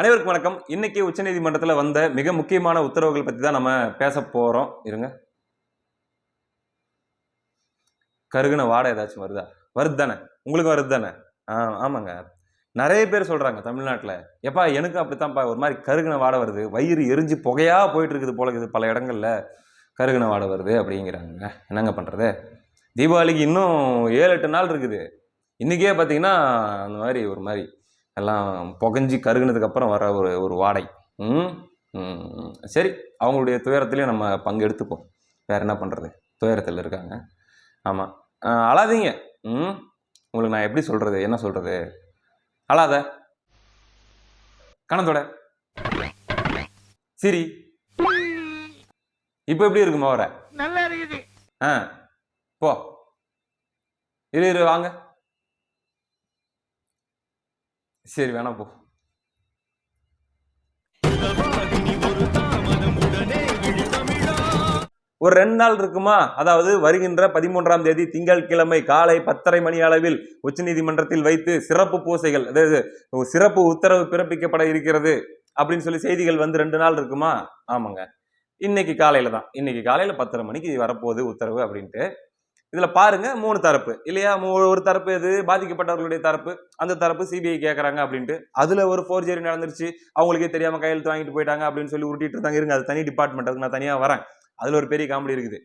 அனைவருக்கும் வணக்கம். இன்னைக்கு உச்சநீதிமன்றத்தில் வந்த மிக முக்கியமான உத்தரவுகள் பற்றி தான் நம்ம பேச போகிறோம் இருங்க. கருகுன வாடை ஏதாச்சும் வருதா? வருது தானே உங்களுக்கு வருது தானே ஆ ஆமாங்க. நிறைய பேர் சொல்கிறாங்க தமிழ்நாட்டில். எப்பா எனக்கு அப்படித்தான்ப்பா ஒரு மாதிரி கருகுன வாடை வருது. வயிறு எரிஞ்சு புகையாக போயிட்டு இருக்குது போல இருக்குது பல இடங்கள்ல. கருகுன வாடை வருது அப்படிங்கிறாங்க. என்னங்க பண்ணுறது தீபாவளிக்கு இன்னும் ஏழு எட்டு நாள் இருக்குது. இன்றைக்கே பார்த்தீங்கன்னா அந்த மாதிரி ஒரு மாதிரி எல்லாம் புகஞ்சி கருகுனதுக்கு அப்புறம் வர ஒரு ஒரு வாடை. ம். சரி அவங்களுடைய துயரத்துலேயும் நம்ம பங்கெடுத்துப்போம். வேற என்ன பண்ணுறது துயரத்தில் இருக்காங்க. ஆமாம் அழாதீங்க. ம்? உங்களுக்கு நான் எப்படி சொல்கிறது என்ன சொல்கிறது அழாத. கணத்தோட சரி. இப்போ எப்படி இருக்கு மோவர நல்லா இருக்குது. ஆ போ. இரு இரு வாங்க. சரி வேணா போ. ஒரு ரெண்டு நாள் இருக்குமா? அதாவது வருகின்ற பதிமூன்றாம் தேதி திங்கட்கிழமை காலை பத்தரை மணி அளவில் உச்சநீதிமன்றத்தில் வைத்து சிறப்பு பூசைகள் அதாவது சிறப்பு உத்தரவு பிறப்பிக்கப்பட இருக்கிறது அப்படின்னு சொல்லி செய்திகள் வந்து ரெண்டு நாள் இருக்குமா? ஆமாங்க. இன்னைக்கு காலையில தான் இன்னைக்கு காலையில பத்தரை மணிக்கு வரப்போகுது உத்தரவு அப்படின்ட்டு. இதுல பாருங்க மூணு தரப்பு. இல்லையா? மூ- ஒரு தரப்பு எது? பாதிக்கப்பட்டவர்களுடைய தரப்பு. அந்த தரப்பு சிபிஐ கேட்கறாங்க அப்படின்ட்டு. அதுல ஒரு ஃபோர்ஜரி நடந்துருச்சு. அவங்களுக்கே தெரியாம கையெழுத்து வாங்கிட்டு போயிட்டாங்க அப்படின்னு சொல்லி உருட்டிட்டு இருந்தாங்க. இருங்க அது தனி டிபார்ட்மெண்ட் அதுக்கு நான் தனியா வரேன். அதுல ஒரு பெரிய காமெடி இருக்குது.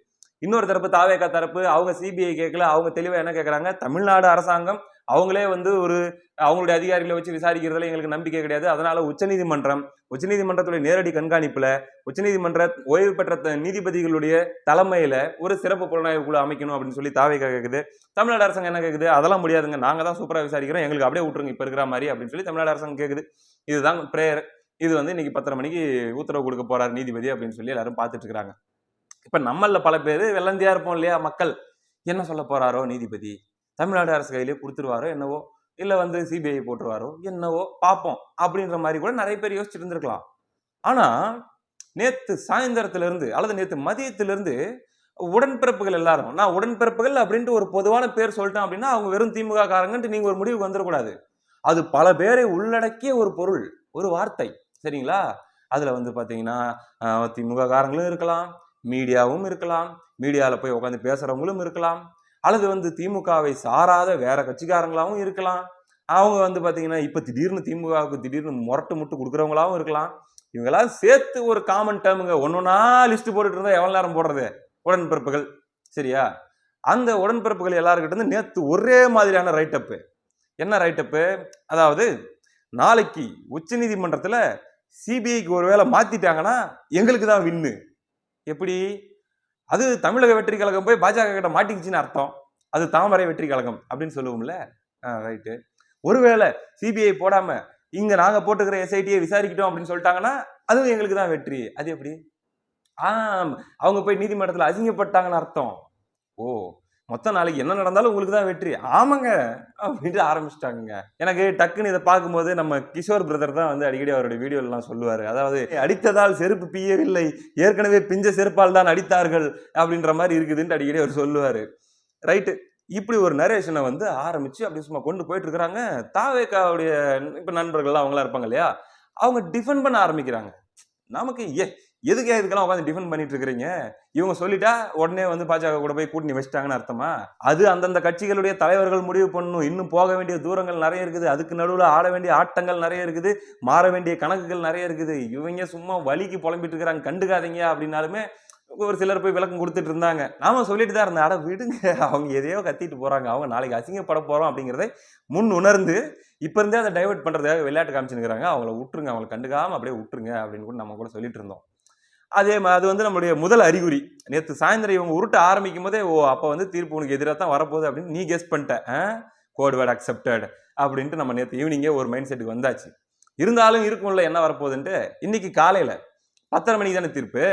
இன்னொரு தரப்பு தாவேகா தரப்பு அவங்க சிபிஐ கேட்கல அவங்க தெளிவாக என்ன கேட்குறாங்க தமிழ்நாடு அரசாங்கம் அவங்களே வந்து ஒரு அவங்களுடைய அதிகாரிகளை வச்சு விசாரிக்கிறதுல எங்களுக்கு நம்பிக்கை கிடையாது. அதனால உச்சநீதிமன்றம் உச்சநீதிமன்றத்துடைய நேரடி கண்காணிப்புல உச்சநீதிமன்ற ஓய்வு பெற்ற நீதிபதிகளுடைய தலைமையில ஒரு சிறப்பு புலனாய்வு குழு அமைக்கணும் அப்படின்னு சொல்லி தாவேகா கேட்குது தமிழ்நாடு அரசாங்கம் என்ன கேக்குது? அதெல்லாம் முடியாதுங்க. நாங்க தான் சூப்பரா விசாரிக்கிறோம். எங்களுக்கு அப்படியே விட்டுருங்க. இப்ப இருக்கிற மாதிரி அப்படின்னு சொல்லி தமிழ்நாடு அரசாங்கம் கேக்குது. இதுதான் பிரேயர் இது வந்து இன்னைக்கு பத்தரை மணிக்கு உத்தரவு கொடுக்க போறாரு நீதிபதி அப்படின்னு சொல்லி எல்லாரும் பார்த்துட்டு இருக்கிறாங்க. இப்ப நம்மள பல பேர் வெள்ளந்தியா இருப்போம் இல்லையா மக்கள்? என்ன சொல்ல போறாரோ நீதிபதி? தமிழ்நாடு அரசு கையிலேயே கொடுத்துருவாரோ என்னவோ? இல்லை வந்து சிபிஐ போட்டுருவாரோ என்னவோ? பார்ப்போம். அப்படின்ற மாதிரி கூட நிறைய பேர் யோசிச்சுட்டு இருந்திருக்கலாம். ஆனா நேத்து சாயந்தரத்துலேருந்து அல்லது நேத்து மதியத்துலேருந்து உடன்பிறப்புகள் எல்லாரும் நான் உடன்பிறப்புகள் அப்படின்ட்டு ஒரு பொதுவான பேர் சொல்லிட்டேன் அப்படின்னா அவங்க வெறும் திமுக காரங்கன்ட்டு நீங்க ஒரு முடிவுக்கு வந்துடக்கூடாது. அது பல பேரை உள்ளடக்கிய ஒரு பொருள் ஒரு வார்த்தை. சரிங்களா? அதுல வந்து பாத்தீங்கன்னா திமுக காரங்களும் இருக்கலாம் மீடியாவும் இருக்கலாம் மீடியாவில் போய் உட்காந்து பேசுகிறவங்களும் இருக்கலாம் அல்லது வந்து திமுகவை சாராத வேற கட்சிக்காரங்களாகவும் இருக்கலாம். அவங்க வந்து பார்த்தீங்கன்னா இப்போ திடீர்னு திமுகவுக்கு திடீர்னு முரட்டு முட்டு கொடுக்குறவங்களாகவும் இருக்கலாம். இவங்கெல்லாம் சேர்த்து ஒரு காமன் டேர்முங்க ஒன்றா லிஸ்ட் போட்டுட்டு இருந்தால் எவ்வளோ நேரம் போடுறது? உடன்பிறப்புகள். சரியா? அந்த உடன்பிறப்புகள் எல்லாருக்கிட்ட இருந்து நேற்று ஒரே மாதிரியான ரைட்டப்பு என்ன ரைட்டப்பு அதாவது நாளைக்கு உச்சநீதிமன்றத்தில் சிபிஐக்கு ஒருவேளை மாற்றிட்டாங்கன்னா எங்களுக்கு தான் வின்னு எப்படி? அது தமிழக வெற்றி கழகம் போய் பாஜக கிட்ட மாட்டிக்கிச்சின்னு அர்த்தம். அது தாமரை வெற்றி கழகம் அப்படின்னு சொல்லுவோம்ல. ரைட்டு ஒருவேளை சிபிஐ போடாம இங்க நாங்க போட்டுக்கிற எஸ்ஐடியை விசாரிக்கிட்டோம் அப்படின்னு சொல்லிட்டாங்கன்னா அதுவும் எங்களுக்கு தான் வெற்றி. அது எப்படி? ஆம் அவங்க போய் நீதிமன்றத்தில் அசிங்கப்பட்டாங்கன்னு அர்த்தம். ஓ மொத்தம் நாளைக்கு என்ன நடந்தாலும் உங்களுக்கு தான் வெற்றி. ஆமாங்க அப்படின்ட்டு ஆரம்பிச்சிட்டாங்க எனக்கு டக்குன்னு இதை பார்க்கும்போது நம்ம கிஷோர் பிரதர் தான் வந்து அடிக்கடி அவருடைய வீடியோலாம் சொல்லுவார். அதாவது அடித்ததால் செருப்பு பிய்யவில்லை. ஏற்கனவே பிஞ்ச செருப்பால் தான் அடித்தார்கள் அப்படின்ற மாதிரி இருக்குதுன்ட்டு அடிக்கடி அவர் சொல்லுவார். ரைட்டு. இப்படி ஒரு நரேஷனை வந்து ஆரம்பித்து அப்படி சும்மா கொண்டு போயிட்டு இருக்கிறாங்க தாவேக்காவுடைய இப்போ நண்பர்கள்லாம் அவங்களாம் இருப்பாங்க இல்லையா? அவங்க டிஃபெண்ட் பண்ண ஆரம்பிக்கிறாங்க. நமக்கு ஏ எதுக்கு இதுக்கெல்லாம் உட்காந்து டிஃபெண்ட் பண்ணிட்டு இருக்கிறீங்க இவங்க சொல்லிட்டா உடனே வந்து பாஜக கூட போய் கூட்டணி வச்சிட்டாங்கன்னு அர்த்தமா? அது அந்தந்த கட்சிகளுடைய தலைவர்கள் முடிவு பண்ணணும். இன்னும் போக வேண்டிய தூரங்கள் நிறைய இருக்குது. அதுக்கு நடுவில் ஆட வேண்டிய ஆட்டங்கள் நிறைய இருக்குது. மாற வேண்டிய கணக்குகள் நிறைய இருக்குது. இவங்க சும்மா வலிக்கு புலம்பிட்டு இருக்கிறாங்க கண்டுக்காதீங்க அப்படின்னாலுமே ஒரு சிலர் போய் விளக்கம் கொடுத்துட்டு இருந்தாங்க. நாம சொல்லிட்டு தான் இருந்தேன். அட விடுங்க. அவங்க எதையோ கத்திட்டு போறாங்க. அவங்க நாளைக்கு அசிங்கப்பட போறோம் அப்படிங்கிறதை முன் உணர்ந்து இப்ப இருந்தே அதை டைவர்ட் பண்றதுக்காக விளையாட்டு காமிச்சுருக்காங்க அவங்கள விட்டுருங்க அவங்களை கண்டுக்காம அப்படியே விட்டுருங்க அப்படின்னு கூட நம்ம கூட சொல்லிட்டு இருந்தோம். அதே அது வந்து நம்மளுடைய முதல் அறிகுறி. நேற்று சாயந்தரம் இவங்க உருட்ட ஆரம்பிக்கும் போதே ஓ அப்போ வந்து தீர்ப்பு உனக்கு எதிராக தான் வரப்போகுது அப்படின்னு நீ கெஸ் பண்ணிட்ட. கோட் வேர்ட் அக்செப்டட் அப்படின்ட்டு நம்ம நேற்று ஈவினிங்கே ஒரு மைண்ட் செட்டுக்கு வந்தாச்சு. இருந்தாலும் இருக்கும்ல என்ன வரப்போகுதுன்ட்டு இன்னைக்கு காலையில் பத்தரை மணிக்கு தானே தீர்ப்பு?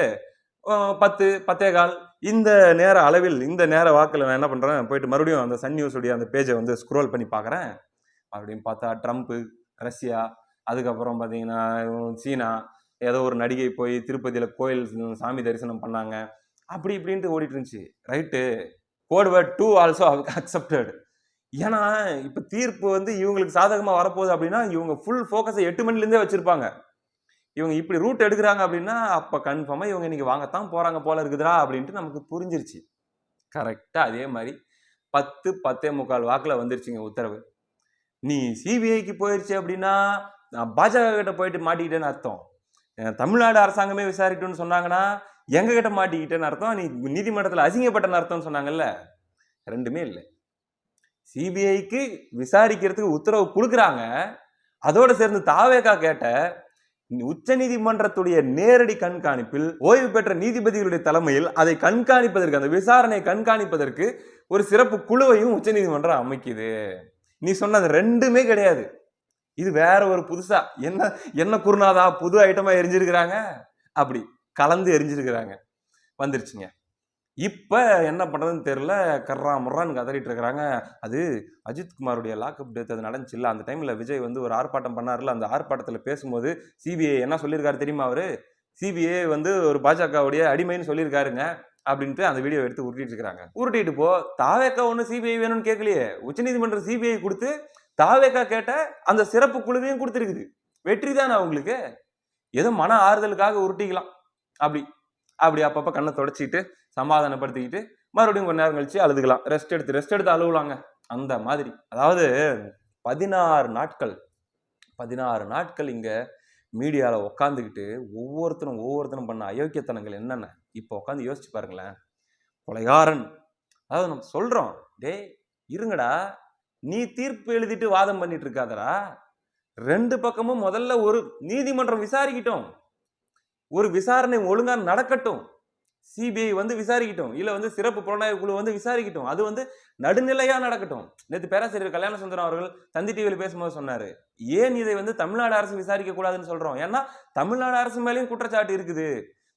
பத்து பத்தே கால். இந்த நேர அளவில் இந்த நேர வாக்கில் நான் என்ன பண்ணுறேன் போயிட்டு மறுபடியும் அந்த சன் நியூஸுடைய அந்த பேஜை வந்து ஸ்க்ரோல் பண்ணி பார்க்குறேன் அப்படின்னு பார்த்தா ட்ரம்ப்பு ரஷ்யா அதுக்கப்புறம் பார்த்தீங்கன்னா சீனா ஏதோ ஒரு நடிகை போய் திருப்பதியில் கோயில் சாமி தரிசனம் பண்ணாங்க. அப்படி இப்படின்ட்டு ஓடிட்டு இருந்துச்சு right. Code word too also accepted. ஏன்னா இப்போ தீர்ப்பு வந்து இவங்களுக்கு சாதகமாக வரப்போகுது அப்படின்னா இவங்க ஃபுல் ஃபோக்கஸை எட்டு மணிலேருந்தே வச்சுருப்பாங்க. இவங்க இப்படி ரூட் எடுக்கிறாங்க அப்படின்னா அப்போ கன்ஃபார்மாக இவங்க இன்னைக்கு வாங்கத்தான் போகிறாங்க போல இருக்குதுடா அப்படின்ட்டு நமக்கு புரிஞ்சிருச்சு. கரெக்டாக அதே மாதிரி பத்து பத்தே முக்கால் வாக்கில் வந்துருச்சுங்க உத்தரவு. நீ சிபிஐக்கு போயிருச்சு அப்படின்னா நான் பாஜக கிட்ட போயிட்டு மாட்டிக்கிட்டேன்னு அர்த்தம். தமிழ்நாடு அரசாங்கமே விசாரிக்கணும்னு சொன்னாங்கன்னா எங்க கிட்ட மாட்டிக்கிட்டேன்னு அர்த்தம் நீ நீதிமன்றத்தில் அசிங்கப்பட்டன்னு அர்த்தம்னு சொன்னாங்கல்ல? ரெண்டுமே இல்லை. சிபிஐக்கு விசாரிக்கிறதுக்கு உத்தரவு கொடுக்குறாங்க. அதோடு சேர்ந்து தாவேகா கேட்ட உச்ச நீதிமன்றத்துடைய நேரடி கண்காணிப்பில் ஓய்வு பெற்ற நீதிபதிகளுடைய தலைமையில் அதை கண்காணிப்பதற்கு அந்த விசாரணையை கண்காணிப்பதற்கு ஒரு சிறப்பு குழுவையும் உச்ச நீதிமன்றம் அமைக்குது. நீ சொன்னது ரெண்டுமே கிடையாது. இது வேற ஒரு புதுசா. என்ன என்ன குருநாதா புது ஐட்டமா எரிஞ்சிருக்கிறாங்க? அப்படி கலந்து எரிஞ்சிருக்கிறாங்க. வந்துருச்சுங்க. இப்ப என்ன பண்றதுன்னு தெரியல. கர்ரா முர்ரான்னு கதறிட்டு இருக்கிறாங்க. அது அஜித் குமாருடைய லாக்அப் டெத் அது நடந்துச்சு இல்லை அந்த டைம்ல விஜய் வந்து ஒரு ஆர்ப்பாட்டம் பண்ணார்ல அந்த ஆர்ப்பாட்டத்துல பேசும்போது சிபிஐ என்ன சொல்லியிருக்காரு தெரியுமா அவரு? சிபிஐ வந்து ஒரு பாஜகவுடைய அடிமைன்னு சொல்லியிருக்காருங்க அப்படின்ட்டு அந்த வீடியோ எடுத்து உருட்டிட்டு இருக்காங்க உருட்டிட்டு போ தாவேக்கா ஒன்று சிபிஐ வேணும்னு கேட்கலையே உச்சநீதிமன்றம் சிபிஐ கொடுத்து தாவேக்கா கேட்ட அந்த சிறப்பு குழுவையும் கொடுத்துருக்குது. வெற்றி தானே அவங்களுக்கு ஏதோ மன ஆறுதலுக்காக உருட்டிக்கலாம். அப்படி. அப்படி அப்பப்போ கண்ணை தொடச்சிக்கிட்டு சமாதானப்படுத்திக்கிட்டு மறுபடியும் கொஞ்ச நேரம் கழிச்சு அழுதுக்கலாம் ரெஸ்ட் எடுத்து ரெஸ்ட் எடுத்து அழுவலாங்க. அந்த மாதிரி. அதாவது பதினாறு நாட்கள். பதினாறு நாட்கள் இங்க மீடியாவில் உட்காந்துக்கிட்டு ஒவ்வொருத்தரும் ஒவ்வொருத்தரும் பண்ண அயோக்கியத்தனங்கள் என்னென்ன? இப்போ உட்காந்து யோசிச்சு பாருங்களேன். கொலைகாரன். அதாவது நம்ம சொல்றோம் டேய் இருங்கடா. நீ தீர்ப்பு எழுதிட்டு வாதம் பண்ணிட்டு இருக்காதரா ரெண்டு பக்கமும் முதல்ல ஒரு நீதிமன்றம் விசாரிக்கட்டும். ஒரு விசாரணை ஒழுங்கா நடக்கட்டும். சிபிஐ வந்து விசாரிக்கட்டும். இல்லை வந்து சிறப்பு புலனாய்வு குழு வந்து விசாரிக்கட்டும். அது வந்து நடுநிலையா நடக்கட்டும். நேற்று பேராசிரியர் கல்யாண சுந்தரம் அவர்கள் தந்தி டிவியில் பேசும்போது சொன்னார். ஏன் இதை வந்து தமிழ்நாடு அரசு விசாரிக்க கூடாதுன்னு சொல்றோம்? ஏன்னா தமிழ்நாடு அரசு மேலேயும் குற்றச்சாட்டு இருக்குது.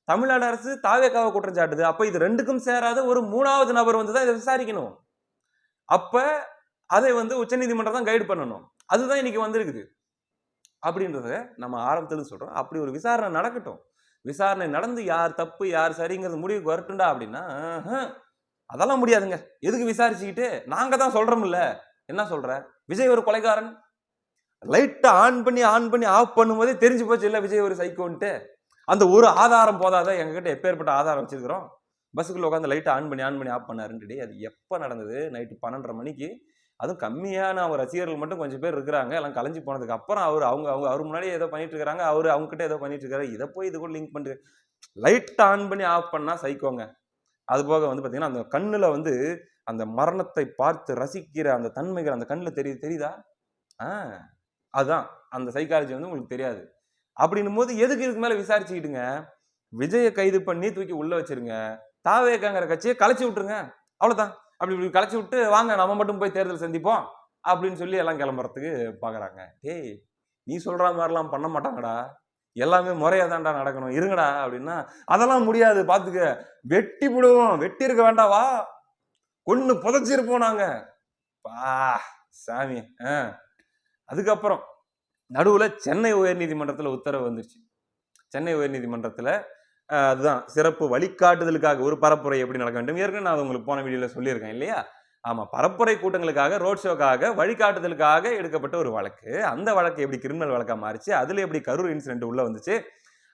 தமிழ்நாடு அரசு தாவேக்காவை குற்றம் சாட்டுது இது ரெண்டுக்கும் சேராத ஒரு மூணாவது நபர் வந்து தான் இதை விசாரிக்கணும். அப்போ அதை வந்து உச்சநீதிமன்றம் தான் கைடு பண்ணணும். அதுதான் இன்னைக்கு வந்திருக்குது. அப்படின்றத நம்ம ஆரம்பத்தில் சொல்கிறோம் அப்படி ஒரு விசாரணை நடக்கட்டும். விசாரணை நடந்து யார் தப்பு யார் சரிங்கிறது முடிவுக்கு வரட்டுண்டா அப்படின்னா அதெல்லாம் முடியாதுங்க. எதுக்கு விசாரிச்சுக்கிட்டு? நாங்கள் தான் சொல்கிறோம்ல என்ன சொல்கிற விஜய் ஒரு கொலைகாரன். லைட்டை ஆன் பண்ணி ஆன் பண்ணி ஆஃப் பண்ணும்போதே தெரிஞ்சு போச்சு இல்லை விஜய் ஒரு சைக்கோன்ட்டு அந்த ஒரு ஆதாரம் போதாத எங்ககிட்ட எப்பேற்பட்ட ஆதாரம் வச்சிருக்கிறோம்? பஸ்ஸுக்குள்ள உட்காந்து லைட்டை ஆன் பண்ணி ஆன் பண்ணி ஆஃப் பண்ணாருன்ட்டு அது எப்போ நடந்தது? நைட்டு பன்னெண்டரை மணிக்கு அதுவும் கம்மியான அவர் ரசிகர்கள் மட்டும் கொஞ்சம் பேர் இருக்கிறாங்க. எல்லாம் கலைஞ்சு போனதுக்கு அப்புறம் அவர் அவங்க அவங்க அவர் முன்னாடியே ஏதோ பண்ணிட்டு இருக்காங்க. அவர் அவங்ககிட்ட ஏதோ பண்ணிட்டு இருக்காரு. இதை போய் இது கூட லிங்க் பண்ணிட்டு லைட் ஆன் பண்ணி ஆஃப் பண்ணால் சைக்கோங்க அது போக வந்து பார்த்தீங்கன்னா அந்த கண்ணில் வந்து அந்த மரணத்தை பார்த்து ரசிக்கிற அந்த தன்மைகள் அந்த கண்ணில் தெரியுது தெரியுதா? ஆ அதுதான் அந்த சைக்காலஜி வந்து உங்களுக்கு தெரியாது. அப்படின்னும் போது எதுக்கு இதுக்கு மேலே விசாரிச்சுக்கிட்டுங்க? விஜயை கைது பண்ணி தூக்கி உள்ளே வச்சிருங்க. தாவேக்காங்கிற கட்சியை கலைச்சி விட்டுருங்க. அவ்வளோதான் அப்படி இப்படி கலைச்சி விட்டு வாங்க நம்ம மட்டும் போய் தேர்தல் சந்திப்போம் அப்படின்னு சொல்லி எல்லாம் கிளம்புறதுக்கு பார்க்குறாங்க டேய் நீ சொல்கிற மாதிரிலாம் பண்ண மாட்டாங்கடா. எல்லாமே முறையாக தான்டா நடக்கணும். இருங்கடா அப்படின்னா அதெல்லாம் முடியாது பார்த்துக்க வெட்டி விடுவோம் வெட்டி இருக்க வேண்டாவா கொன்று புதைச்சிருப்போம் நாங்கள் பா சாமி ஆ. அதுக்கப்புறம் நடுவில் சென்னை உயர்நீதிமன்றத்தில் உத்தரவு வந்துருச்சு. சென்னை உயர்நீதிமன்றத்தில் அதுதான். சிறப்பு வழிகாட்டுதலுக்காக ஒரு பரப்புரை எப்படி நடக்க வேண்டும்? ஏற்கனவே நான் உங்களுக்கு போன வீடியோவில் சொல்லியிருக்கேன் இல்லையா? ஆமாம் பரப்புரை கூட்டங்களுக்காக ரோட் ஷோக்காக வழிகாட்டுதலுக்காக எடுக்கப்பட்ட ஒரு வழக்கு. அந்த வழக்கு எப்படி கிரிமினல் வழக்காக மாறிச்சு? அதில் எப்படி கரூர் இன்சிடென்ட் உள்ளே வந்துச்சு?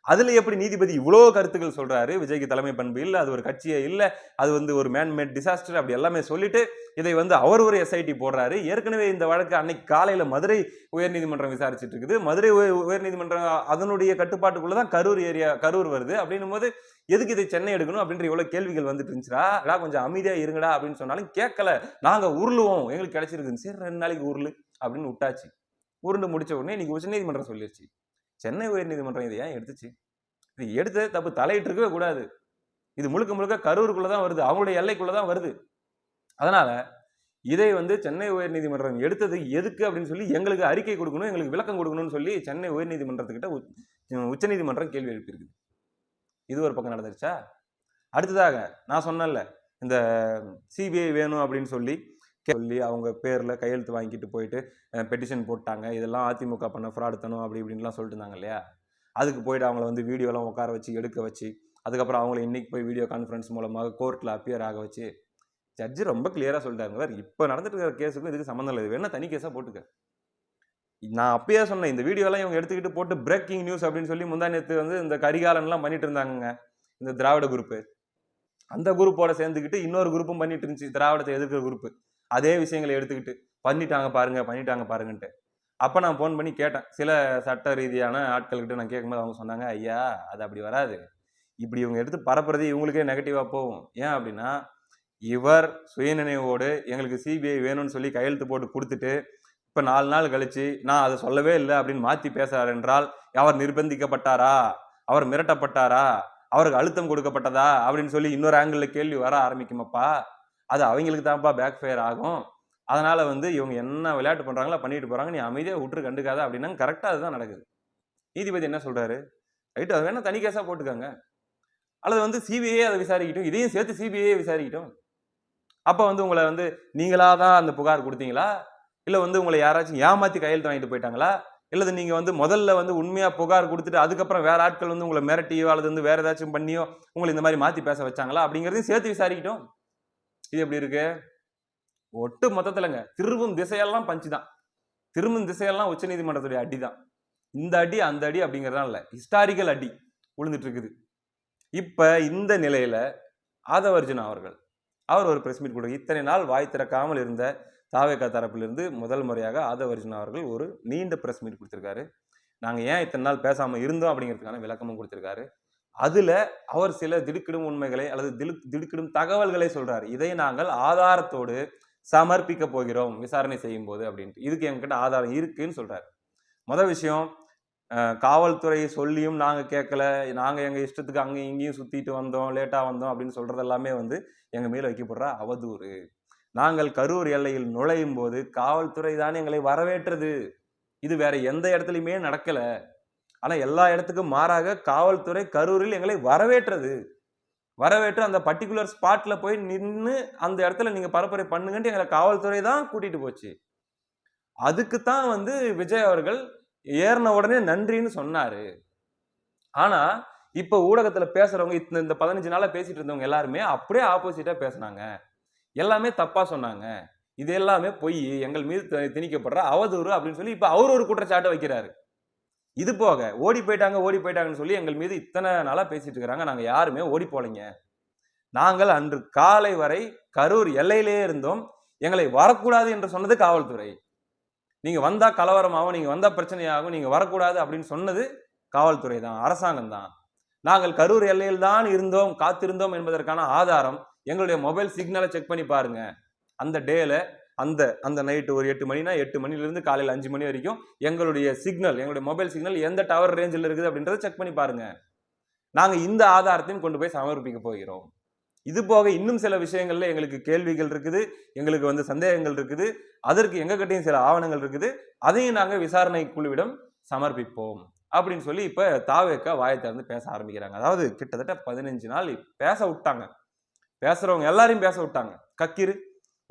அதில் எப்படி நீதிபதி இவ்வளோ கருத்துக்கள் சொல்கிறாரு விஜய்க்கு தலைமை பண்பு இல்லை அது ஒரு கட்சியே இல்லை அது வந்து ஒரு மேன்மேட் டிசாஸ்டர் அப்படி எல்லாமே சொல்லிட்டு இதை வந்து அவர் ஒரு எஸ்ஐடி போடுறாரு. ஏற்கனவே இந்த வழக்கு அன்னைக்கு காலையில் மதுரை உயர்நீதிமன்றம் விசாரிச்சுட்டு இருக்குது. மதுரை உயர்நீதிமன்றம் அதனுடைய கட்டுப்பாட்டுக்குள்ளே தான் கரூர் ஏரியா கரூர் வருது. அப்படின்னும் போது எதுக்கு இதை சென்னை எடுக்கணும் அப்படின்ற இவ்வளோ கேள்விகள் வந்துட்டு இருந்துச்சுடா. கொஞ்சம் அமைதியாக இருங்கடா அப்படின்னு சொன்னாலும் கேட்கல. நாங்கள் உருளுவோம். எங்களுக்கு கிடைச்சிருக்குன்னு சரி ரெண்டு நாளைக்கு உருளு அப்படின்னு விட்டாச்சு. உருண்டு முடிச்ச உடனே இன்னைக்கு உச்சநீதிமன்றம் சொல்லிருச்சு. சென்னை உயர்நீதிமன்றம் இதை ஏன் எடுத்துச்சு? இது எடுத்தது தப்பு. தலையிட்டு இருக்கவே கூடாது. இது முழுக்க முழுக்க கரூருக்குள்ளே தான் வருது. அவங்களுடைய எல்லைக்குள்ள தான் வருது. அதனால இதை வந்து சென்னை உயர்நீதிமன்றம் எடுத்தது எதுக்கு அப்படின்னு சொல்லி எங்களுக்கு அறிக்கை கொடுக்கணும் எங்களுக்கு விளக்கம் கொடுக்கணும்னு சொல்லி சென்னை உயர்நீதிமன்றத்துக்கிட்ட உச்சநீதிமன்றம் கேள்வி எழுப்பியிருக்குது இது ஒரு பக்கம் நடந்துருச்சா? அடுத்ததாக நான் சொன்னேன்ல இந்த சிபிஐ வேணும் அப்படின்னு சொல்லி சொல்லி அவங்க பேரில் கையெழுத்து வாங்கிட்டு போயிட்டு பெட்டிஷன் போட்டாங்க. இதெல்லாம் அதிமுக பண்ண ஃப்ராடு ஃப்ராடுத்தனம் அப்படி இப்படின்லாம் சொல்லிட்டு இருந்தாங்க இல்லையா? அதுக்கு போயிட்டு அவங்கள வந்து வீடியோலாம் உட்கார வச்சு எடுக்க வச்சு அதுக்கப்புறம் அவங்கள இன்னைக்கு போய் வீடியோ கான்ஃபரன்ஸ் மூலமாக கோர்ட்டில் அப்பியர் ஆக வச்சு ஜட்ஜு ரொம்ப கிளியராக சொல்லிட்டாங்க வேற இப்போ நடந்துட்டு இருக்கிற கேஸுக்கும் இதுக்கு சம்மந்தம் இல்லை. வேணால் தனி கேஸாக போட்டுக்க. நான் அப்பயே சொன்னேன் இந்த வீடியோலாம் இவங்க எடுத்துக்கிட்டு போட்டு பிரேக்கிங் நியூஸ் அப்படின்னு சொல்லி முந்தா நேற்று வந்து இந்த கரிகாலன்லாம் பண்ணிட்டு இருந்தாங்க இந்த திராவிட குரூப்பு அந்த குரூப்போட சேர்ந்துக்கிட்டு இன்னொரு குரூப்பும் பண்ணிட்டு இருந்துச்சு திராவிடத்தை எதிர்க்கிற குரூப்பு அதே விஷயங்களை எடுத்துக்கிட்டு பண்ணிட்டாங்க பாருங்க பண்ணிட்டாங்க பாருங்கன்ட்டு. அப்போ நான் ஃபோன் பண்ணி கேட்டேன். சில சட்ட ரீதியான ஆட்கள்கிட்ட நான் கேட்கும்போது அவங்க சொன்னாங்க ஐயா அது அப்படி வராது. இப்படி இவங்க எடுத்து பரப்புறது இவங்களுக்கே நெகட்டிவாக போகும். ஏன் அப்படின்னா இவர் சுயநினைவோடு எங்களுக்கு சிபிஐ வேணும்னு சொல்லி கையெழுத்து போட்டு கொடுத்துட்டு இப்போ நாலு நாள் கழிச்சு நான் அதை சொல்லவே இல்லை அப்படின்னு மாற்றி பேசுறார் என்றால் அவர் நிர்பந்திக்கப்பட்டாரா? அவர் மிரட்டப்பட்டாரா? அவருக்கு அழுத்தம் கொடுக்கப்பட்டதா? அப்படின்னு சொல்லி இன்னொரு ஆங்கிளில் கேள்வி வர ஆரம்பிக்குமப்பா. அது அவங்களுக்கு தான்ப்பா பேக் ஃபயர் ஆகும். அதனால் வந்து இவங்க என்ன விளையாட்டு பண்ணுறாங்களோ பண்ணிட்டு போகிறாங்க நீ அமைதியாக விட்டுரு கண்டுக்காத அப்படின்னா கரெக்டாக அதுதான் நடக்குது. நீதிபதி என்ன சொல்கிறாரு ரைட்டு அது வேணால் தனி கேஸாக போட்டுக்கோங்க. அல்லது வந்து சிபிஐ அதை விசாரிக்கட்டும். இதையும் சேர்த்து சிபிஐ விசாரிக்கட்டும். அப்போ வந்து உங்களை வந்து நீங்களாக தான் அந்த புகார் கொடுத்தீங்களா? இல்லை வந்து உங்களை யாராச்சும் ஏமாற்றி கையெழுத்து வாங்கிட்டு போயிட்டாங்களா? இல்லது நீங்கள் வந்து முதல்ல வந்து உண்மையாக புகார் கொடுத்துட்டு அதுக்கப்புறம் வேறு ஆட்கள் வந்து உங்களை மிரட்டியோ அல்லது வந்து வேறு ஏதாச்சும் பண்ணியோ உங்களை இந்த மாதிரி மாற்றி பேச வச்சாங்களா? அப்படிங்கிறதையும் சேர்த்து விசாரிக்கட்டும். இது எப்படி இருக்கு? ஒட்டு மொத்தத்துலங்க. திரும்பும் திசையெல்லாம் பஞ்சு தான் திரும்பும் திசையெல்லாம் உச்சநீதிமன்றத்துடைய அடி தான் இந்த அடி அந்த அடி அப்படிங்கறதுலாம் இல்லை. ஹிஸ்டாரிக்கல் அடி விழுந்துட்டு இருக்குது இப்போ இந்த நிலையில ஆதவர்ஜுன் அவர்கள் அவர் ஒரு பிரஸ் மீட் கொடுக்க இத்தனை நாள் வாய் திறக்காமல் இருந்த தாவேக்கா தரப்பிலிருந்து முதல் முறையாக ஆதவர்ஜுன் அவர்கள் ஒரு நீண்ட பிரஸ் மீட் கொடுத்துருக்காரு. நாங்கள் ஏன் இத்தனை நாள் பேசாமல் இருந்தோம் அப்படிங்கிறதுக்கான விளக்கமும் கொடுத்துருக்காரு. அதில் அவர் சில திடுக்கிடும் உண்மைகளை அல்லது திடு திடுக்கிடும் தகவல்களை சொல்கிறார் இதை நாங்கள் ஆதாரத்தோடு சமர்ப்பிக்க போகிறோம். விசாரணை செய்யும் போது அப்படின்ட்டு. இதுக்கு எங்ககிட்ட ஆதாரம் இருக்குன்னு சொல்கிறார் முதல் விஷயம் காவல்துறை சொல்லியும் நாங்கள் கேட்கல. நாங்கள் எங்கள் இஷ்டத்துக்கு அங்கேயும் இங்கேயும் சுற்றிட்டு வந்தோம் லேட்டாக வந்தோம் அப்படின்னு சொல்கிறதெல்லாமே எல்லாமே வந்து எங்கள் மேலே வைக்கப்படுற அவதூறு. நாங்கள் கரூர் எல்லையில் நுழையும் போது காவல்துறை தான் எங்களை வரவேற்றது. இது வேற எந்த இடத்துலையுமே நடக்கலை. ஆனால் எல்லா இடத்துக்கும் மாறாக காவல்துறை கரூரில் எங்களை வரவேற்றது. வரவேற்று அந்த பர்டிகுலர் ஸ்பாட்டில் போய் நின்று அந்த இடத்துல நீங்கள் பரப்புரை பண்ணுங்கன்ட்டு எங்களை காவல்துறை தான் கூட்டிகிட்டு போச்சு. அதுக்கு தான் வந்து விஜய் அவர்கள் ஏறின உடனே நன்றின்னு சொன்னார். ஆனால் இப்போ ஊடகத்தில் பேசுகிறவங்க இந்த இந்த பதினஞ்சு நாளாக பேசிகிட்டு இருந்தவங்க எல்லாருமே அப்படியே ஆப்போசிட்டாக பேசுனாங்க. எல்லாமே தப்பாக சொன்னாங்க. இது எல்லாமே பொய் எங்கள் மீது திணிக்கப்படுற அவதூறு அப்படின்னு சொல்லி இப்போ அவர் ஒரு குற்றச்சாட்டை வைக்கிறாரு. இது போக ஓடி போயிட்டாங்க ஓடி போயிட்டாங்கன்னு சொல்லி எங்கள் மீது இத்தனை நாளாக பேசிட்டு இருக்கிறாங்க நாங்கள் யாருமே ஓடி போலைங்க நாங்கள் அன்று காலை வரை கரூர் எல்லையிலேயே இருந்தோம். எங்களை வரக்கூடாது என்று சொன்னது காவல்துறை. நீங்கள் வந்தால் கலவரமாகும் நீங்கள் வந்தால் பிரச்சனையாகும் நீங்கள் வரக்கூடாது அப்படின்னு சொன்னது காவல்துறை தான் அரசாங்கம் தான். நாங்கள் கரூர் எல்லையில் தான் இருந்தோம் காத்திருந்தோம் என்பதற்கான ஆதாரம் எங்களுடைய மொபைல் சிக்னலை செக் பண்ணி பாருங்க. அந்த டேல அந்த அந்த நைட்டு ஒரு எட்டு மணினா எட்டு மணிலேருந்து காலையில் அஞ்சு மணி வரைக்கும் எங்களுடைய சிக்னல் எங்களுடைய மொபைல் சிக்னல் எந்த டவர் ரேஞ்சில் இருக்குது அப்படின்றத செக் பண்ணி பாருங்க. நாங்கள் இந்த ஆதாரத்தையும் கொண்டு போய் சமர்ப்பிக்க போகிறோம். இது போக இன்னும் சில விஷயங்கள்ல எங்களுக்கு கேள்விகள் இருக்குது எங்களுக்கு வந்து சந்தேகங்கள் இருக்குது அதற்கு எங்ககிட்டயும் சில ஆவணங்கள் இருக்குது அதையும் நாங்கள் விசாரணை குழுவிடம் சமர்ப்பிப்போம். அப்படின்னு சொல்லி இப்போ தாவேக்கா வாயை திறந்து பேச ஆரம்பிக்கிறாங்க. அதாவது கிட்டத்தட்ட பதினஞ்சு நாள் பேச விட்டாங்க. பேசுறவங்க எல்லாரையும் பேச விட்டாங்க. கக்கிரு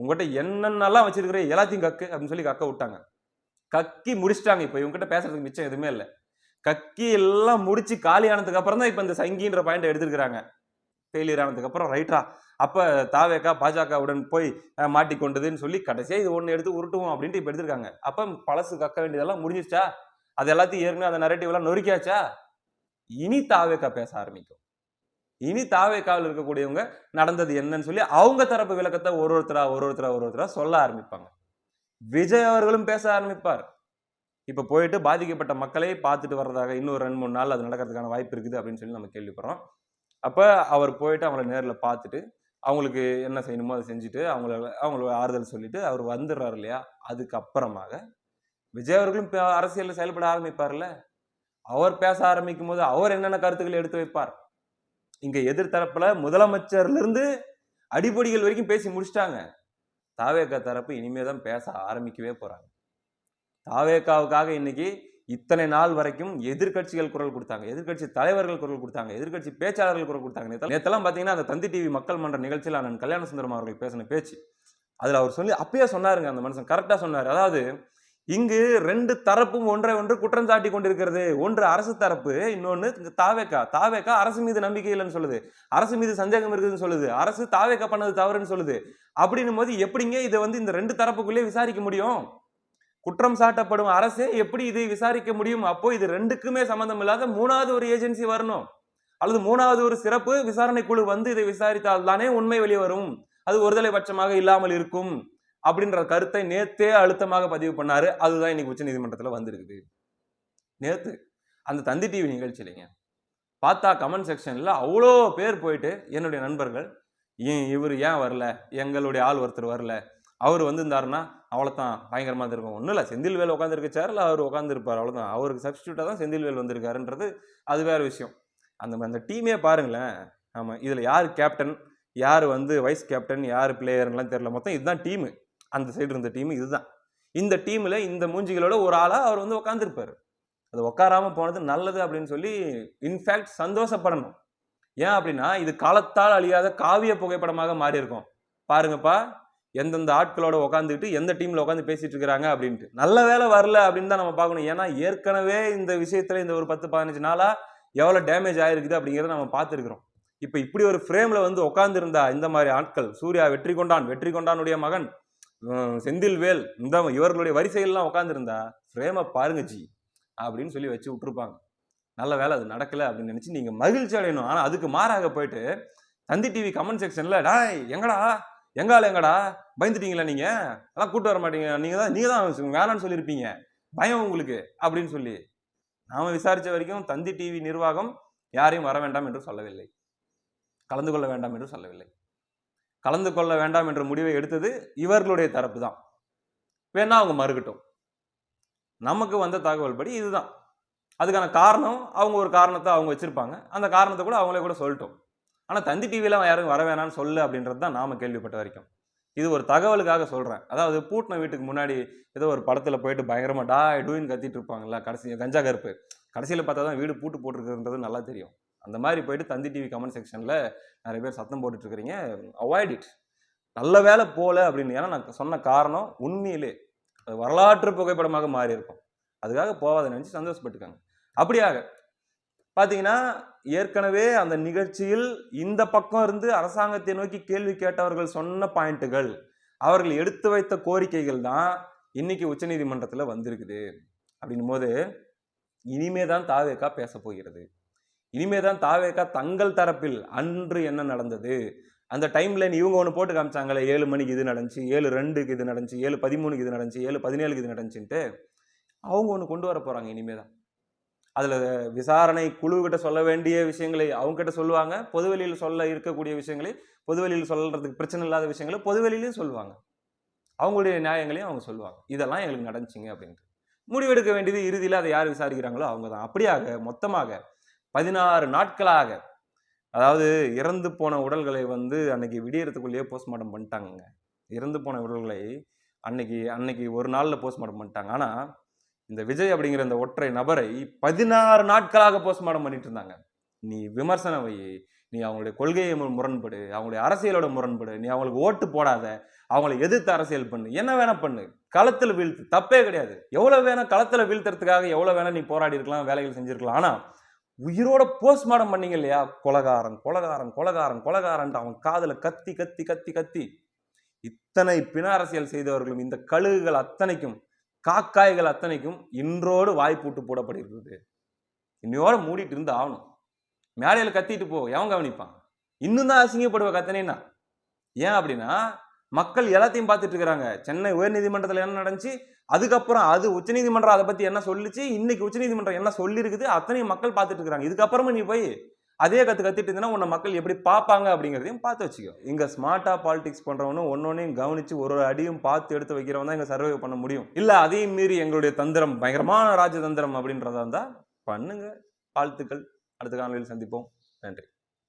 உங்ககிட்ட என்னென்னலாம் வச்சிருக்கிற எல்லாத்தையும் கக்கு அப்படின்னு சொல்லி கக்க விட்டாங்க. கக்கி முடிச்சிட்டாங்க இப்போ. இவங்ககிட்ட பேசுறதுக்கு மிச்சம் எதுவுமே இல்லை. கக்கி எல்லாம் முடிச்சு காலி ஆனதுக்கு அப்புறம் தான் இப்போ இந்த சங்கின்ற பாயிண்ட் எடுத்திருக்கிறாங்க. ஃபெயிலியர் ஆனதுக்கு அப்புறம் ரைட்டா அப்போ தாவேக்கா பாஜகவுடன் போய் அஹ், மாட்டிக்கொண்டதுன்னு சொல்லி கடைசியாக இது ஒன்று எடுத்து உருட்டுவோம் அப்படின்ட்டு இப்போ எடுத்திருக்காங்க. அப்போ பழசு கக்க வேண்டியதெல்லாம் முடிஞ்சிச்சா அது எல்லாத்தையும் ஏற்கனவே அந்த நரேட்டிவ்லாம் நொறுக்கியாச்சா? இனி தாவேக்கா பேச ஆரம்பிக்கும். இனி தாவேக்காவில் இருக்கக்கூடியவங்க நடந்தது என்னன்னு சொல்லி அவங்க தரப்பு விளக்கத்தை ஒரு ஒருத்தரா ஒரு ஒருத்தரா ஒரு ஒருத்தரா சொல்ல ஆரம்பிப்பாங்க. விஜய் அவர்களும் பேச ஆரம்பிப்பார். இப்போ போயிட்டு பாதிக்கப்பட்ட மக்களை பார்த்துட்டு வர்றதாக இன்னும் ரெண்டு மூணு நாள் அது நடக்கிறதுக்கான வாய்ப்பு இருக்குது அப்படின்னு சொல்லி நம்ம கேள்விப்படுறோம். அப்போ அவர் போயிட்டு அவங்கள நேரில் பார்த்துட்டு அவங்களுக்கு என்ன செய்யணுமோ அதை செஞ்சுட்டு அவங்கள அவங்களோட ஆறுதல் சொல்லிட்டு அவர் வந்துடுறாரு இல்லையா? அதுக்கப்புறமாக விஜய் அவர்களும் அரசியலில் செயல்பட ஆரம்பிப்பார்ல. அவர் பேச ஆரம்பிக்கும் போது அவர் என்னென்ன கருத்துக்களை எடுத்து வைப்பார்? இங்க எதிர்த்தரப்புல முதலமைச்சர்ல இருந்து அடிப்படிகள் வரைக்கும் பேசி முடிச்சிட்டாங்க. தாவேக்கா தரப்பு இனிமே தான் பேச ஆரம்பிக்கவே போறாங்க. தாவேக்காவுக்காக இன்னைக்கு இத்தனை நாள் வரைக்கும் எதிர்க்கட்சிகள் குரல் கொடுத்தாங்க. எதிர்க்கட்சி தலைவர்கள் குரல் கொடுத்தாங்க. எதிர்க்கட்சி பேச்சாளர்கள் குரல் கொடுத்தாங்க. நேத்து- நேத்தெல்லாம் பாத்தீங்கன்னா அந்த தந்தி டிவி மக்கள் மன்ற நிகழ்ச்சியில் அண்ணன் கல்யாண சுந்தரம் அவர்கள் பேசின பேச்சு. அதுல அவர் சொல்லி அப்பயே சொன்னாருங்க அந்த மனுஷன். கரெக்டா சொன்னார். அதாவது இங்கு ரெண்டு தரப்பும் ஒன்றை ஒன்று குற்றம் சாட்டி கொண்டிருக்கிறது. ஒன்று அரசு தரப்பு இன்னொன்று தாவேக்கா. தாவேக்கா அரசு மீது நம்பிக்கை இல்லைன்னு சொல்லுது. அரசு மீது சந்தேகம் இருக்குதுன்னு சொல்லுது. அரசு தாவேக்கா பண்ணது தவறுன்னு சொல்லுது. அப்படின்னும் போது எப்படிங்க இதை வந்து இந்த ரெண்டு தரப்புக்குள்ளே விசாரிக்க முடியும்? குற்றம் சாட்டப்படும் அரசே எப்படி இதை விசாரிக்க முடியும்? அப்போ இது ரெண்டுக்குமே சம்பந்தம் இல்லாத மூணாவது ஒரு ஏஜென்சி வரணும். அல்லது மூணாவது ஒரு சிறப்பு விசாரணை குழு வந்து இதை விசாரித்தால் தானே உண்மை வெளியே வரும் அது ஒருதலை பட்சமாக இல்லாமல் இருக்கும். அப்படின்ற கருத்தை நேத்தே அழுத்தமாக பதிவு பண்ணாரு. அதுதான் இன்னைக்கு உச்ச நீதிமன்றத்தில் வந்திருக்குது. நேத்து அந்த தந்தி டிவி நிகழ்ச்சியிலைங்க பார்த்தா கமெண்ட் செக்ஷன்ல அவ்வளோ பேர் போயிட்டு என்னுடைய நண்பர்கள் ஏன் இவர் ஏன் வரல? எங்களுடைய ஆள் ஒருத்தர் வரல. அவர் வந்திருந்தாருன்னா அவ்வளோதான் பயங்கரமாக இருக்கும் ஒன்றும் இல்லை செந்தில்வேல் உட்காந்துருக்க சேர்ல அவர் உட்காந்துருப்பார் அவ்வளோதான் அவருக்கு சப்ஸ்டியூட்டாக தான் செந்தில்வேல் வந்திருக்காருன்றது அது வேற விஷயம். அந்த அந்த டீமே பாருங்களேன். ஆமாம் இதில் யார் கேப்டன் யார் வந்து வைஸ் கேப்டன் யார் பிளேயருங்களாம் தெரில மொத்தம் இதுதான் டீமு அந்த சைடு இருந்த டீம் இதுதான். இந்த டீமில் இந்த மூஞ்சிகளோட ஒரு ஆளாக அவர் வந்து உட்காந்துருப்பார் அது உட்காராமல் போனது நல்லது அப்படின்னு சொல்லி இன்ஃபேக்ட் சந்தோஷப்படணும். ஏன் அப்படின்னா இது காலத்தால் அழியாத காவிய புகைப்படமாக மாறி இருக்கும் பாருங்கப்பா எந்தெந்த ஆட்களோட உட்காந்துக்கிட்டு எந்த டீமில் உட்காந்து பேசிட்டு இருக்கிறாங்க அப்படின்ட்டு. நல்ல வேலை வரல அப்படின்னு தான் நம்ம பார்க்கணும். ஏன்னா ஏற்கனவே இந்த விஷயத்தில் இந்த ஒரு பத்து பதினஞ்சு நாளாக எவ்வளோ டேமேஜ் ஆகிருக்குது அப்படிங்கிறத நம்ம பார்த்துருக்குறோம். இப்போ இப்படி ஒரு ஃப்ரேமில் வந்து உட்காந்துருந்தா இந்த மாதிரி ஆட்கள் சூர்யா வெற்றி கொண்டான் வெற்றி கொண்டானுடைய மகன் செந்தில்வேல் இந்த இவர்களுடைய வரிசைகள்லாம் உட்காந்துருந்தா ஃப்ரேமை பாருங்க ஜி அப்படின்னு சொல்லி வச்சு விட்டுருப்பாங்க. நல்ல வேலை அது நடக்கலை அப்படின்னு நினச்சி நீங்கள் மகிழ்ச்சி அடையணும். ஆனால் அதுக்கு மாறாக போயிட்டு தந்தி டிவி கமெண்ட் செக்ஷனில் டாய் எங்கடா? எங்கால எங்கடா? பயந்துட்டீங்களா நீங்கள் அதெல்லாம் கூட்டு வர மாட்டீங்க. நீங்கள் தான் நீங்கள் தான் வேணாம்னு சொல்லியிருப்பீங்க. பயம் உங்களுக்கு அப்படின்னு சொல்லி. நாம விசாரித்த வரைக்கும் தந்தி டிவி நிர்வாகம் யாரையும் வர வேண்டாம் என்று சொல்லவில்லை. கலந்து கொள்ள வேண்டாம் என்று சொல்லவில்லை. கலந்து கொள்ள வேண்டாம் என்ற முடிவை எடுத்தது இவர்களுடைய தரப்பு தான் வேணா அவங்க மறுக்கட்டும். நமக்கு வந்த தகவல் படி இதுதான். அதுக்கான காரணம் அவங்க ஒரு காரணத்தை அவங்க வச்சுருப்பாங்க. அந்த காரணத்தை கூட அவங்களே கூட சொல்லட்டும். ஆனால் தந்தி டிவியில் யாரும் வர வேணாம்னு சொல்லு அப்படின்றது தான் நாம் கேள்விப்பட்ட வரைக்கும். இது ஒரு தகவலுக்காக சொல்கிறேன் அதாவது பூட்டின வீட்டுக்கு முன்னாடி ஏதோ ஒரு படத்தில் போயிட்டு பயங்கரமாக டா டூயின் கத்திட்டு இருப்பாங்கல்ல கடைசி கஞ்சா கருப்பு. கடைசியில் பார்த்தா தான் வீடு பூட்டு போட்டிருக்குன்றது நல்லா தெரியும். அந்த மாதிரி போயிட்டு தந்தி டிவி கமெண்ட் செக்ஷனில் நிறைய பேர் சத்தம் போட்டுட்ருக்கிறீங்க. அவாய்ட் இட் நல்ல வேலை போல அப்படின்னு. ஏன்னா நான் சொன்ன காரணம் உண்மையிலே அது வரலாற்று புகைப்படமாக மாறி இருக்கும் அதுக்காக போகாத நினச்சி சந்தோஷப்பட்டுக்காங்க. அப்படியாக பார்த்தீங்கன்னா ஏற்கனவே அந்த நிகழ்ச்சியில் இந்த பக்கம் இருந்து அரசாங்கத்தை நோக்கி கேள்வி கேட்டவர்கள் சொன்ன பாயிண்ட்டுகள் அவர்கள் எடுத்து வைத்த கோரிக்கைகள் தான் இன்னைக்கு உச்சநீதிமன்றத்தில் வந்திருக்குது. அப்படின்னும் போது இனிமே தான் தாவேக்கா பேச போகிறது. இனிமே தான் தாவேக்கா தங்கள் தரப்பில் அன்று என்ன நடந்தது? அந்த டைமில் இவங்க ஒன்று போட்டு காமிச்சாங்களே ஏழு மணிக்கு இது நடந்துச்சு ஏழு ரெண்டுக்கு இது நடந்துச்சு ஏழு பதிமூணுக்கு இது நடந்துச்சு ஏழு பதினேழுக்கு இது நடந்துச்சுன்ட்டு அவங்க ஒன்று கொண்டு வர போகிறாங்க இனிமே தான் அதில் விசாரணை குழுக்கிட்ட சொல்ல வேண்டிய விஷயங்களை அவங்ககிட்ட சொல்லுவாங்க பொதுவெளியில் சொல்ல இருக்கக்கூடிய விஷயங்களை பொதுவெளியில் சொல்கிறதுக்கு பிரச்சனை இல்லாத விஷயங்களை பொதுவெளியிலையும் சொல்லுவாங்க. அவங்களுடைய நியாயங்களையும் அவங்க சொல்லுவாங்க. இதெல்லாம் எங்களுக்கு நடந்துச்சுங்க அப்படின்ட்டு. முடிவெடுக்க வேண்டியது இறுதியில் அதை யார் விசாரிக்கிறாங்களோ அவங்க தான் அப்படியாக மொத்தமாக பதினாறு நாட்களாக அதாவது இறந்து போன உடல்களை வந்து அன்னைக்கு விடியறதுக்குள்ளேயே போஸ்ட்மார்ட்டம் பண்ணிட்டாங்கங்க. இறந்து போன உடல்களை அன்னைக்கு அன்னைக்கு ஒரு நாளில் போஸ்ட்மார்ட்டம் பண்ணிட்டாங்க. ஆனால் இந்த விஜய் அப்படிங்கிற இந்த ஒற்றை நபரை பதினாறு நாட்களாக போஸ்ட்மார்ட்டம் பண்ணிட்டு இருந்தாங்க. நீ விமர்சனம் வை நீ அவங்களுடைய கொள்கையை மு- முரண்படு அவங்களுடைய அரசியலோட முரண்படு நீ அவங்களுக்கு ஓட்டு போடாத அவங்கள எதிர்த்து அரசியல் பண்ணு என்ன வேணா பண்ணு. களத்தில் வீழ்த்து தப்பே கிடையாது. எவ்வளோ வேணா களத்தில் வீழ்த்துறதுக்காக எவ்வளோ வேணா நீ போராடி இருக்கலாம் வேலைகள் செஞ்சிருக்கலாம். ஆனால் உயிரோட போஸ்ட்மார்டம் பண்ணீங்க இல்லையா? கொலகாரன் கொலகாரன் கொலகாரன் கொலகாரன்ட்டு அவன் காதில் கத்தி கத்தி கத்தி கத்தி. இத்தனை பிண அரசியல் செய்தவர்களும் இந்த கழுகுகள் அத்தனைக்கும் காக்காய்கள் அத்தனைக்கும் இன்றோடு வாய்ப்பூட்டு போடப்படுகிறது. இன்னையோட மூடிட்டு இருந்து ஆகணும். மேடையில் கத்திட்டு போ எவன் கவனிப்பான்? இன்னும் தான் அசிங்கப்படுவ கத்தனேன்னா? ஏன் அப்படின்னா மக்கள் எல்லாத்தையும் பார்த்துட்டு இருக்கிறாங்க. சென்னை உயர்நீதிமன்றத்தில் என்ன நடந்துச்சு? அதுக்கப்புறம் அது உச்சநீதிமன்றம் அதை பற்றி என்ன சொல்லுச்சு? இன்னைக்கு உச்சநீதிமன்றம் என்ன சொல்லியிருக்குது அத்தனையும் மக்கள் பார்த்துட்டு இருக்கிறாங்க. இதுக்கப்புறமா நீ போய் அதே கற்று கத்திட்டு இருந்தீங்கன்னா உன்னை மக்கள் எப்படி பார்ப்பாங்க அப்படிங்கிறதையும் பார்த்து வச்சுக்கோ. இங்கே ஸ்மார்ட்டாக பாலிடிக்ஸ் பண்ணுறவனும் ஒன்னொன்னையும் கவனிச்சு ஒரு ஒரு அடியும் பார்த்து எடுத்து வைக்கிறவன் தான் இங்கே சர்வே பண்ண முடியும். இல்லை அதையும் மீறி எங்களுடைய தந்திரம் பயங்கரமான ராஜதந்திரம் அப்படின்றதா இருந்தால் பண்ணுங்க. வாழ்த்துக்கள். அடுத்த காலையில் சந்திப்போம். நன்றி.